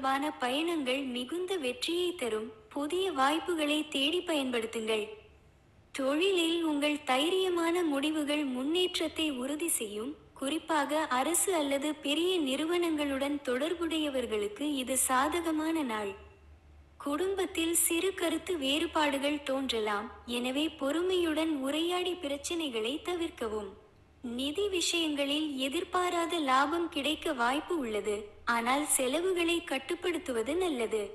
தொடர்பான பயணங்கள் மிகுந்த வெற்றியை தரும். புதிய வாய்ப்புகளை தேடி பயன்படுத்துங்கள். தொழிலில் உங்கள் தைரியமான முடிவுகள் முன்னேற்றத்தை உறுதி செய்யும். குறிப்பாக அரசு அல்லது பெரிய நிறுவனங்களுடன் தொடர்புடையவர்களுக்கு இது சாதகமான நாள். குடும்பத்தில் சிறு கருத்து வேறுபாடுகள் தோன்றலாம். எனவே பொறுமையுடன் உரையாடி பிரச்சனைகளை தவிர்க்கவும். நிதி விஷயங்களில் எதிர்பாராத லாபம் கிடைக்க வாய்ப்பு உள்ளது. ஆனால் செலவுகளை கட்டுப்படுத்துவது நல்லது.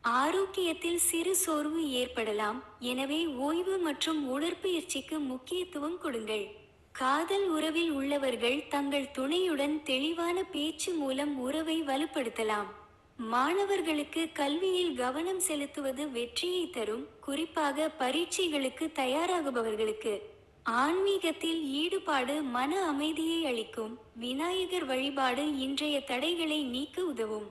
ஆரோக்கியத்தில் சிறு சோர்வு ஏற்படலாம். எனவே ஓய்வு மற்றும் உடற்பயிற்சிக்கு முக்கியத்துவம் கொடுங்கள். காதல் உறவில் உள்ளவர்கள் தங்கள் துணையுடன் தெளிவான பேச்சு மூலம் உறவை வலுப்படுத்தலாம். மாணவர்களுக்கு கல்வியில் கவனம் செலுத்துவது வெற்றியை தரும். குறிப்பாக பரீட்சைகளுக்கு தயாராகுபவர்களுக்கு. ஆன்மீகத்தில் ஈடுபாடு மன அமைதியை அளிக்கும். விநாயகர் வழிபாடு இன்றைய தடைகளை நீக்க உதவும்.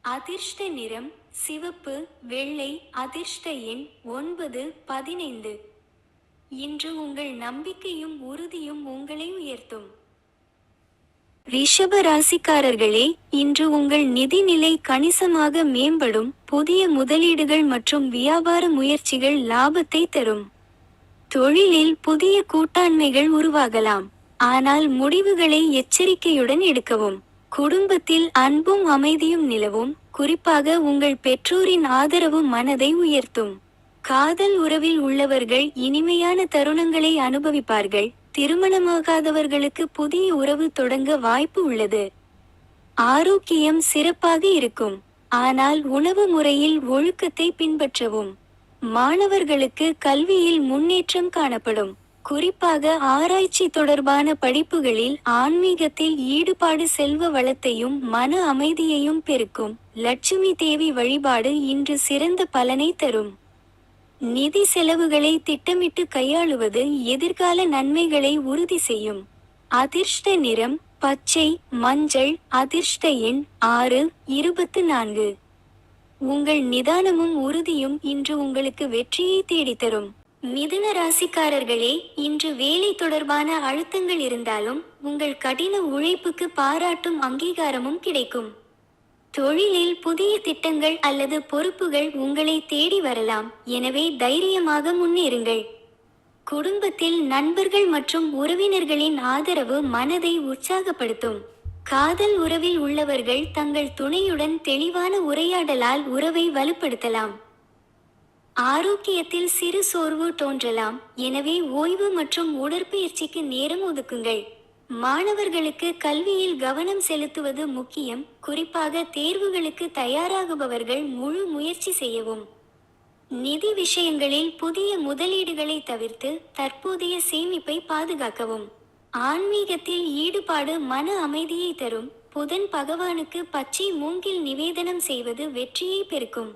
அதிர்ஷ்ட நிறம் சிவப்பு வெள்ளை அதிர்ஷ்ட எண் ஒன்பது பதினைந்து. இன்று உங்கள் நம்பிக்கையும் உறுதியும் உங்களை உயர்த்தும். ரிஷப ராசிக்காரர்களே இன்று உங்கள் நிதிநிலை கணிசமாக மேம்படும். புதிய முதலீடுகள் மற்றும் வியாபார முயற்சிகள் லாபத்தை தரும். தொழிலில் புதிய கூட்டாண்மைகள் உருவாகலாம். ஆனால் முடிவுகளை எச்சரிக்கையுடன் எடுக்கவும். குடும்பத்தில் அன்பும் அமைதியும் நிலவும். குறிப்பாக உங்கள் பெற்றோரின் ஆதரவு மனதை உயர்த்தும். காதல் உறவில் உள்ளவர்கள் இனிமையான தருணங்களை அனுபவிப்பார்கள். திருமணமாகாதவர்களுக்கு புதிய உறவு தொடங்க வாய்ப்பு உள்ளது. ஆரோக்கியம் சிறப்பாக இருக்கும். ஆனால் உணவு முறையில் ஒழுக்கத்தை பின்பற்றவும். மாணவர்களுக்கு கல்வியில் முன்னேற்றம் காணப்படும். குறிப்பாக ஆராய்ச்சி தொடர்பான படிப்புகளில் ஆன்மீகத்தில் ஈடுபாடு செல்வ வளத்தையும் மன அமைதியையும் பெருக்கும். லட்சுமி தேவி வழிபாடு இன்று சிறந்த பலனை தரும். நிதி செலவுகளை திட்டமிட்டு கையாளுவது எதிர்கால நன்மைகளை உறுதி செய்யும். அதிர்ஷ்ட நிறம் பச்சை மஞ்சள் அதிர்ஷ்ட எண் ஆறு இருபத்து நான்கு. உங்கள் நிதானமும் உறுதியும் இன்று உங்களுக்கு வெற்றியை தேடித்தரும் மிதுன ராசிக்காரர்களே இன்று வேலை தொடர்பான அழுத்தங்கள் இருந்தாலும் உங்கள் கடின உழைப்புக்கு பாராட்டும் அங்கீகாரமும் கிடைக்கும். தொழிலில் புதிய திட்டங்கள் அல்லது பொறுப்புகள் உங்களை தேடி வரலாம். எனவே தைரியமாக முன்னேறுங்கள். குடும்பத்தில் நண்பர்கள் மற்றும் உறவினர்களின் ஆதரவு மனதை உற்சாகப்படுத்தும். காதல் உறவில் உள்ளவர்கள் தங்கள் துணையுடன் தெளிவான உரையாடலால் உறவை வலுப்படுத்தலாம். ஆரோக்கியத்தில் சிறு சோர்வு தோன்றலாம். எனவே ஓய்வு மற்றும் உடற்பயிற்சிக்கு நேரம் ஒதுக்குங்கள். மாணவர்களுக்கு கல்வியில் கவனம் செலுத்துவது முக்கியம். குறிப்பாக தேர்வுகளுக்கு தயாராகுபவர்கள் முழு முயற்சி செய்யவும். நிதி விஷயங்களில் புதிய முதலீடுகளை தவிர்த்து தற்போதைய சேமிப்பை பாதுகாக்கவும். ஆன்மீகத்தில் ஈடுபாடு மன அமைதியை தரும். புதன் பகவானுக்கு பச்சை மூங்கில் நிவேதனம் செய்வது வெற்றியை பெருக்கும்.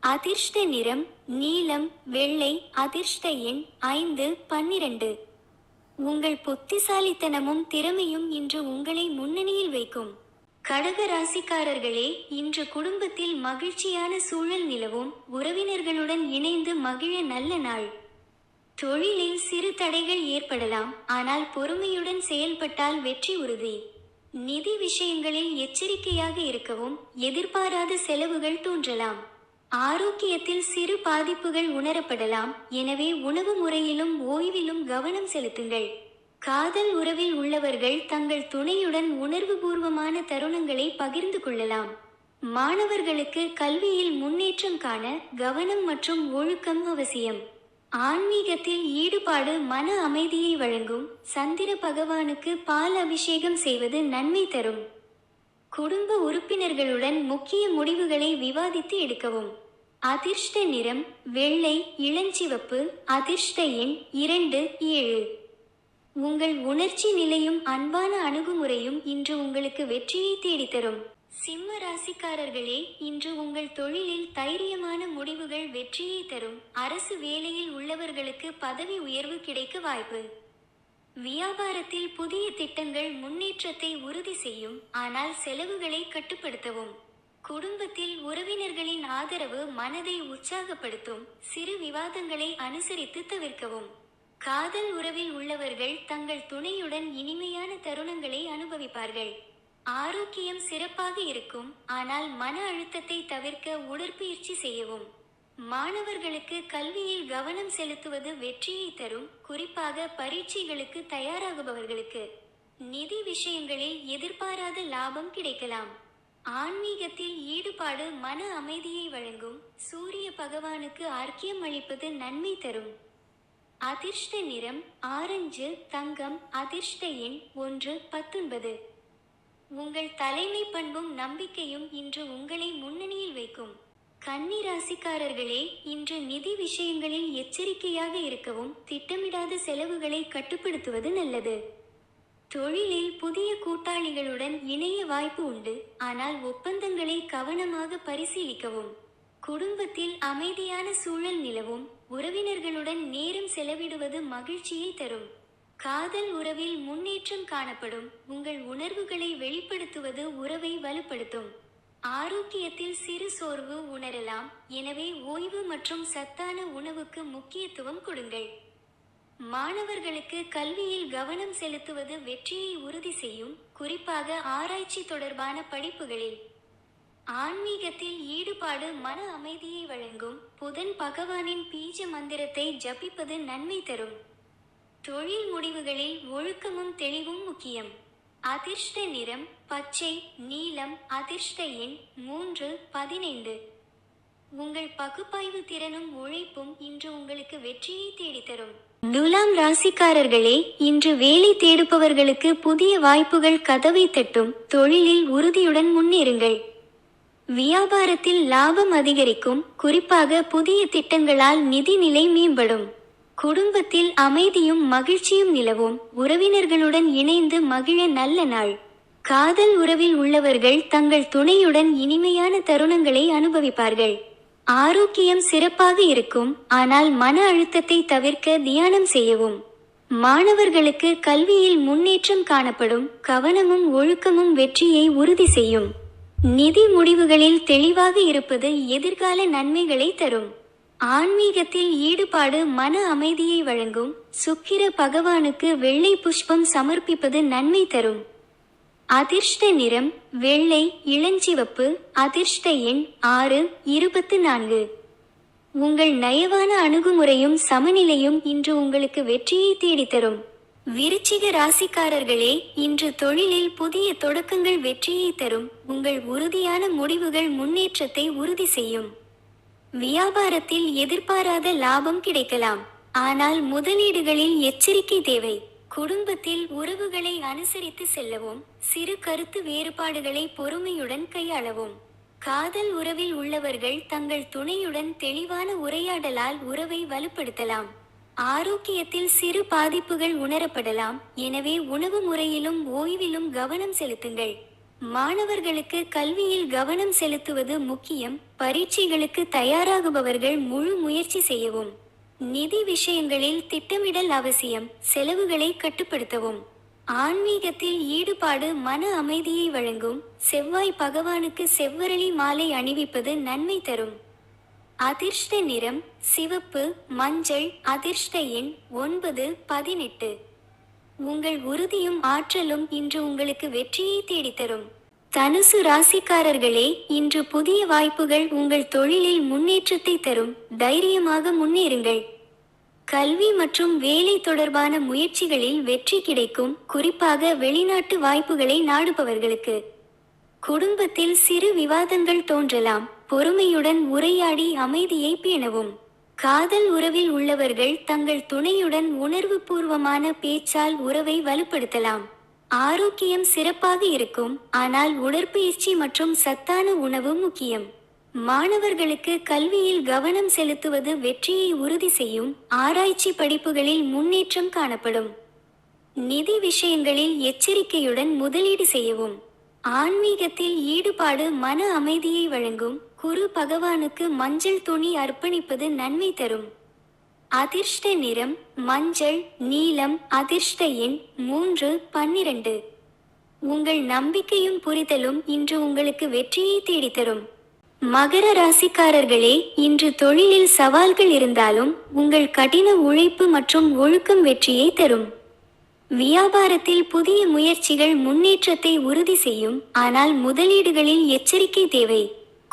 அதிர்ஷ்ட நிறம் நீலம் வெள்ளை அதிர்ஷ்ட எண் ஐந்து பன்னிரண்டு. உங்கள் புத்திசாலித்தனமும் திறமையும் இன்று உங்களை முன்னணியில் வைக்கும். கடக ராசிக்காரர்களே இன்று குடும்பத்தில் மகிழ்ச்சியான சூழல் நிலவும். உறவினர்களுடன் இணைந்து மகிழ நல்ல நாள். தொழிலில் சிறு தடைகள் ஏற்படலாம் ஆனால் பொறுமையுடன் செயல்பட்டால் வெற்றி உறுதி. நிதி விஷயங்களில் எச்சரிக்கையாக இருக்கவும் எதிர்பாராத செலவுகள் தோன்றலாம். ஆரோக்கியத்தில் சிறு பாதிப்புகள் உணரப்படலாம் எனவே உணவு முறையிலும் ஓய்விலும் கவனம் செலுத்துங்கள். காதல் உறவில் உள்ளவர்கள் தங்கள் துணையுடன் உணர்வுபூர்வமான தருணங்களை பகிர்ந்து கொள்ளலாம். மாணவர்களுக்கு கல்வியில் முன்னேற்றம் காண கவனம் மற்றும் ஒழுக்கம் அவசியம். ஆன்மீகத்தில் ஈடுபாடு மன அமைதியை வழங்கும் சந்திர பகவானுக்கு பால் அபிஷேகம் செய்வது நன்மை தரும். குடும்ப உறுப்பினர்களுடன் முக்கிய முடிவுகளை விவாதித்து எடுக்கவும். அதிர்ஷ்ட நிறம் வெள்ளை இளஞ்சிவப்பு அதிர்ஷ்ட எண் இரண்டு ஏழு. உங்கள் உணர்ச்சி நிலையும் அன்பான அணுகுமுறையும் இன்று உங்களுக்கு வெற்றியை தேடித்தரும். சிம்ம ராசிக்காரர்களே இன்று உங்கள் தொழிலில் தைரியமான முடிவுகள் வெற்றியை தரும். அரசு வேலையில் உள்ளவர்களுக்கு பதவி உயர்வு கிடைக்க வாய்ப்பு. வியாபாரத்தில் புதிய திட்டங்கள் முன்னேற்றத்தை உறுதி செய்யும். ஆனால் செலவுகளை கட்டுப்படுத்தவும். குடும்பத்தில் உறவினர்களின் ஆதரவு மனதை உற்சாகப்படுத்தும். சிறு விவாதங்களை அனுசரித்து தவிர்க்கவும். காதல் உறவில் உள்ளவர்கள் தங்கள் துணையுடன் இனிமையான தருணங்களை அனுபவிப்பார்கள். ஆரோக்கியம் சிறப்பாக இருக்கும் ஆனால் மன அழுத்தத்தை தவிர்க்க உடற்பயிற்சி செய்யவும். மாணவர்களுக்கு கல்வியில் கவனம் செலுத்துவது வெற்றியை தரும் குறிப்பாக பரீட்சைகளுக்கு தயாராகுபவர்களுக்கு. நிதி விஷயங்களில் எதிர்பாராத லாபம் கிடைக்கலாம். ஆன்மீகத்தில் ஈடுபாடு மன அமைதியை வழங்கும் சூரிய பகவானுக்கு ஆர்க்கியம் அளிப்பது நன்மை தரும். அதிர்ஷ்ட நிறம் ஆரஞ்சு தங்கம் அதிர்ஷ்ட எண் ஒன்று பத்தொன்பது. உங்கள் தலைமை பண்பும் நம்பிக்கையும் இன்று உங்களை முன்னணியில் வைக்கும். கன்னி ராசிக்காரர்களே இன்று நிதி விஷயங்களில் எச்சரிக்கையாக இருக்கவும் திட்டமிடாத செலவுகளை கட்டுப்படுத்துவது நல்லது. தொழிலில் புதிய கூட்டாளிகளுடன் இணைய வாய்ப்பு உண்டு ஆனால் ஒப்பந்தங்களை கவனமாக பரிசீலிக்கவும். குடும்பத்தில் அமைதியான சூழல் நிலவும் உறவினர்களுடன் நேரம் செலவிடுவது மகிழ்ச்சியை தரும். காதல் உறவில் முன்னேற்றம் காணப்படும். உங்கள் உணர்வுகளை வெளிப்படுத்துவது உறவை வலுப்படுத்தும். ஆரோக்கியத்தில் சிறு சோர்வு உணரலாம். எனவே ஓய்வு மற்றும் சத்தான உணவுக்கு முக்கியத்துவம் கொடுங்கள். மாணவர்களுக்கு கல்வியில் கவனம் செலுத்துவது வெற்றியை உறுதி செய்யும். குறிப்பாக ஆராய்ச்சி தொடர்பான படிப்புகளில். ஆன்மீகத்தில் ஈடுபாடு மன அமைதியை வழங்கும். புதன் பகவானின் பீஜ மந்திரத்தை ஜபிப்பது நன்மை தரும். தொழில் முடிவுகளில் ஒழுக்கமும் தெளிவும் முக்கியம். அதிர்ஷ்ட நிறம் பச்சை நீலம் அதிர்ஷ்ட எண் மூன்று பதினைந்து. உங்கள் பகுப்பாய்வு திறனும் உழைப்பும் இன்று உங்களுக்கு வெற்றியை தேடித்தரும் துலாம் ராசிக்காரர்களே இன்று வேலை தேடுபவர்களுக்கு புதிய வாய்ப்புகள் கதவை தட்டும். தொழிலில் உறுதியுடன் முன்னேறுங்கள். வியாபாரத்தில் லாபம் அதிகரிக்கும். குறிப்பாக புதிய திட்டங்களால் நிதிநிலை மேம்படும். குடும்பத்தில் அமைதியும் மகிழ்ச்சியும் நிலவும். உறவினர்களுடன் இணைந்து மகிழ நல்ல நாள். காதல் உறவில் உள்ளவர்கள் தங்கள் துணையுடன் இனிமையான தருணங்களை அனுபவிப்பார்கள். ஆரோக்கியம் சிறப்பாக இருக்கும் ஆனால் மன அழுத்தத்தை தவிர்க்க தியானம் செய்யவும். மாணவர்களுக்கு கல்வியில் முன்னேற்றம் காணப்படும் கவனமும் ஒழுக்கமும் வெற்றியை உறுதி செய்யும். நிதி முடிவுகளில் தெளிவாக இருப்பது எதிர்கால நன்மைகளை தரும். ஆன்மீகத்தில் ஈடுபாடு மன அமைதியை வழங்கும் சுக்கிர பகவானுக்கு வெள்ளை புஷ்பம் சமர்ப்பிப்பது நன்மை தரும். அதிர்ஷ்ட நிறம் வெள்ளை இளஞ்சிவப்பு அதிர்ஷ்ட எண் ஆறு இருபத்து நான்கு உங்கள் நயவான அணுகுமுறையும் சமநிலையும் இன்று உங்களுக்கு வெற்றியை தேடித்தரும் விருச்சிக ராசிக்காரர்களே இன்று தொழிலில் புதிய தொடக்கங்கள் வெற்றியை தரும். உங்கள் உறுதியான முடிவுகள் முன்னேற்றத்தை உறுதி செய்யும். வியாபாரத்தில் எதிர்பாராத லாபம் கிடைக்கலாம். ஆனால் முதலீடுகளில் எச்சரிக்கை தேவை. குடும்பத்தில் உறவுகளை அனுசரித்து செல்லவும் சிறு கருத்து வேறுபாடுகளை பொறுமையுடன் கையாளவும். காதல் உறவில் உள்ளவர்கள் தங்கள் துணையுடன் தெளிவான உரையாடலால் உறவை வலுப்படுத்தலாம். ஆரோக்கியத்தில் சிறு பாதிப்புகள் உணரப்படலாம். எனவே உணவு முறையிலும் ஓய்விலும் கவனம் செலுத்துங்கள். மாணவர்களுக்கு கல்வியில் கவனம் செலுத்துவது முக்கியம். பரீட்சைகளுக்கு தயாராகுபவர்கள் முழு முயற்சி செய்யவும். நிதி விஷயங்களில் திட்டமிடல் அவசியம். செலவுகளை கட்டுப்படுத்தவும். ஆன்மீகத்தில் ஈடுபாடு மன அமைதியை வழங்கும். செவ்வாய் பகவானுக்கு செவ்வரளி மாலை அணிவிப்பது நன்மை தரும். அதிர்ஷ்ட நிறம் சிவப்பு மஞ்சள் அதிர்ஷ்ட எண் ஒன்பது பதினெட்டு. உங்கள் உறுதியும் ஆற்றலும் இன்று உங்களுக்கு வெற்றியை தேடித்தரும். தனுசு ராசிக்காரர்களே இன்று புதிய வாய்ப்புகள் உங்கள் தொழிலில் முன்னேற்றத்தை தரும். தைரியமாக முன்னேறுங்கள். கல்வி மற்றும் வேலை தொடர்பான முயற்சிகளில் வெற்றி கிடைக்கும். குறிப்பாக வெளிநாட்டு வாய்ப்புகளை நாடுபவர்களுக்கு. குடும்பத்தில் சிறு விவாதங்கள் தோன்றலாம். பொறுமையுடன் உரையாடி அமைதியை பேணவும். காதல் உறவில் உள்ளவர்கள் தங்கள் துணையுடன் உணர்வு பூர்வமான பேச்சால் உறவை வலுப்படுத்தலாம். ஆரோக்கியம் சிறப்பாக இருக்கும் ஆனால் உடற்பயிற்சி மற்றும் சத்தான உணவு முக்கியம். மாணவர்களுக்கு கல்வியில் கவனம் செலுத்துவது வெற்றியை உறுதி செய்யும் ஆராய்ச்சி படிப்புகளில் முன்னேற்றம் காணப்படும். நிதி விஷயங்களில் எச்சரிக்கையுடன் முதலீடு செய்யவும். ஆன்மீகத்தில் ஈடுபாடு மன அமைதியை வழங்கும் குரு பகவானுக்கு மஞ்சள் துணி அர்ப்பணிப்பது நன்மை தரும். அதிர்ஷ்ட நிறம் மஞ்சள் நீலம் அதிர்ஷ்ட எண் மூன்று பன்னிரண்டு. உங்கள் நம்பிக்கையும் புரிதலும் இன்று உங்களுக்கு வெற்றியை தேடித்தரும் மகர ராசிக்காரர்களே இன்று தொழிலில் சவால்கள் இருந்தாலும் உங்கள் கடின உழைப்பு மற்றும் ஒழுக்கம் வெற்றியை தரும். வியாபாரத்தில் புதிய முயற்சிகள் முன்னேற்றத்தை உறுதி செய்யும் ஆனால் முதலீடுகளில் எச்சரிக்கை தேவை.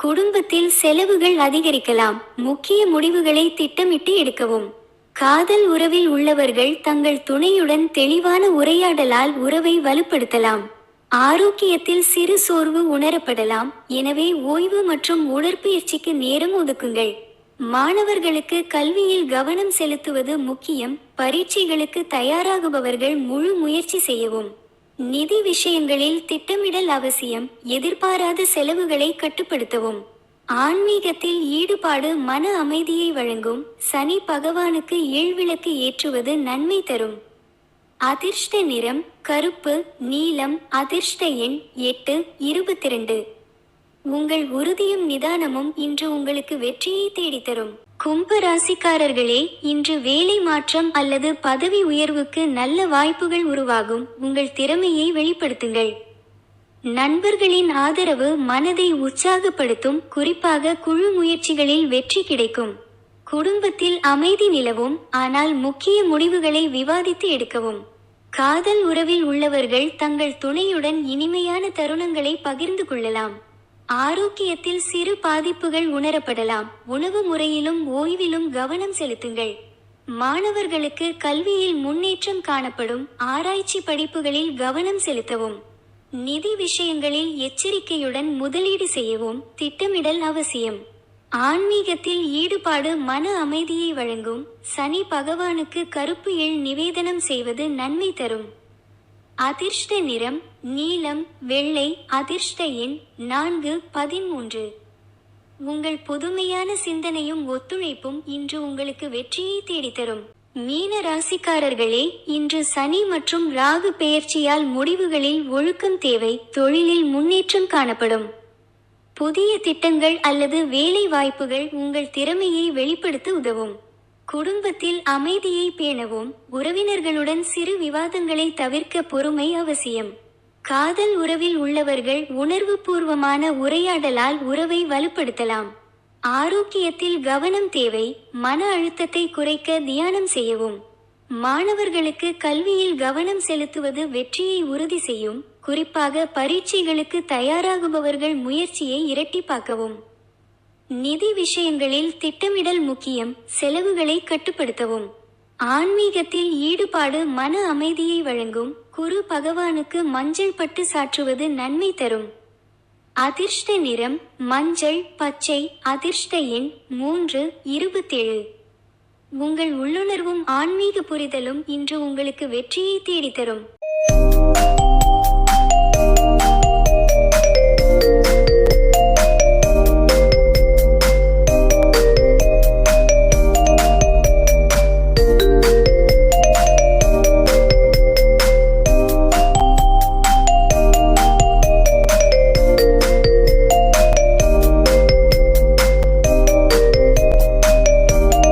குடும்பத்தில் செலவுகள் அதிகரிக்கலாம். முக்கிய முடிவுகளை திட்டமிட்டு எடுக்கவும். காதல் உறவில் உள்ளவர்கள் தங்கள் துணையுடன் தெளிவான உரையாடலால் உறவை வலுப்படுத்தலாம். ஆரோக்கியத்தில் சிறு சோர்வு உணரப்படலாம். எனவே ஓய்வு மற்றும் உடற்பயிற்சிக்கு நேரம் ஒதுக்குங்கள். மாணவர்களுக்கு கல்வியில் கவனம் செலுத்துவது முக்கியம். பரீட்சைகளுக்கு தயாராகுபவர்கள் முழு முயற்சி செய்யவும். நிதி விஷயங்களில் திட்டமிடல் அவசியம் எதிர்பாராத செலவுகளை கட்டுப்படுத்தவும். ஆன்மீகத்தில் ஈடுபாடு மன அமைதியை வழங்கும் சனி பகவானுக்கு ஏழ்விளக்கு ஏற்றுவது நன்மை தரும். அதிர்ஷ்ட நிறம் கருப்பு நீலம் அதிர்ஷ்ட எண் எட்டு இருபத்தி ரெண்டு உங்கள் உறுதியும் நிதானமும் இன்று உங்களுக்கு வெற்றியை தேடித்தரும். கும்ப ராசிக்காரர்களே இன்று வேலை மாற்றம் அல்லது பதவி உயர்வுக்கு நல்ல வாய்ப்புகள் உருவாகும். உங்கள் திறமையை வெளிப்படுத்துங்கள். நண்பர்களின் ஆதரவு மனதை உற்சாகப்படுத்தும். குறிப்பாக குழு முயற்சிகளில் வெற்றி கிடைக்கும். குடும்பத்தில் அமைதி நிலவும். ஆனால் முக்கிய முடிவுகளை விவாதித்து எடுக்கவும். காதல் உறவில் உள்ளவர்கள் தங்கள் துணையுடன் இனிமையான தருணங்களை பகிர்ந்து கொள்ளலாம். ஆரோக்கியத்தில் சிறு பாதிப்புகள் உணரப்படலாம். உணவு முறையிலும் ஓய்விலும் கவனம் செலுத்துங்கள். மாணவர்களுக்கு கல்வியில் முன்னேற்றம் காணப்படும். ஆராய்ச்சி படிப்புகளில் கவனம் செலுத்தவும். நிதி விஷயங்களில் எச்சரிக்கையுடன் முதலீடு செய்யவும் திட்டமிடல் அவசியம். ஆன்மீகத்தில் ஈடுபாடு மன அமைதியை வழங்கும். சனி பகவானுக்கு கருப்பு எள் நிவேதனம் செய்வது நன்மை தரும். அதிர்ஷ்ட நிறம் நீலம் வெள்ளை அதிர்ஷ்ட எண் நான்கு பதிமூன்று. உங்கள் புதுமையான சிந்தனையும் ஒத்துழைப்பும் இன்று உங்களுக்கு வெற்றியை தேடித்தரும். மீன ராசிக்காரர்களே இன்று சனி மற்றும் ராகு பெயர்ச்சியால் முடிவுகளில் ஒழுக்கம் தேவை தொழிலில் முன்னேற்றம் காணப்படும். புதிய திட்டங்கள் அல்லது வேலை வாய்ப்புகள் உங்கள் திறமையை வெளிப்படுத்த உதவும். குடும்பத்தில் அமைதியை பேணவும் உறவினர்களுடன் சிறு விவாதங்களை தவிர்க்க பொறுமை அவசியம். காதல் உறவில் உள்ளவர்கள் உணர்வுபூர்வமான உரையாடலால் உறவை வலுப்படுத்தலாம். ஆரோக்கியத்தில் கவனம் தேவை மன அழுத்தத்தை குறைக்க தியானம் செய்யவும். மாணவர்களுக்கு கல்வியில் கவனம் செலுத்துவது வெற்றியை உறுதி செய்யும் குறிப்பாக பரீட்சைகளுக்கு தயாராகுபவர்கள் முயற்சியை இரட்டிப்பாக்கவும். நிதி விஷயங்களில் திட்டமிடல் முக்கியம் செலவுகளை கட்டுப்படுத்தவும். ஆன்மீகத்தில் ஈடுபாடு மன அமைதியை வழங்கும். குரு பகவானுக்கு மஞ்சள் பட்டு சாற்றுவது நன்மை தரும். அதிர்ஷ்ட நிறம் மஞ்சள் பச்சை அதிர்ஷ்ட எண் மூன்று இருபத்தேழு. உங்கள் உள்ளுணர்வும் ஆன்மீக புரிதலும் இன்று உங்களுக்கு வெற்றியை தேடித்தரும்.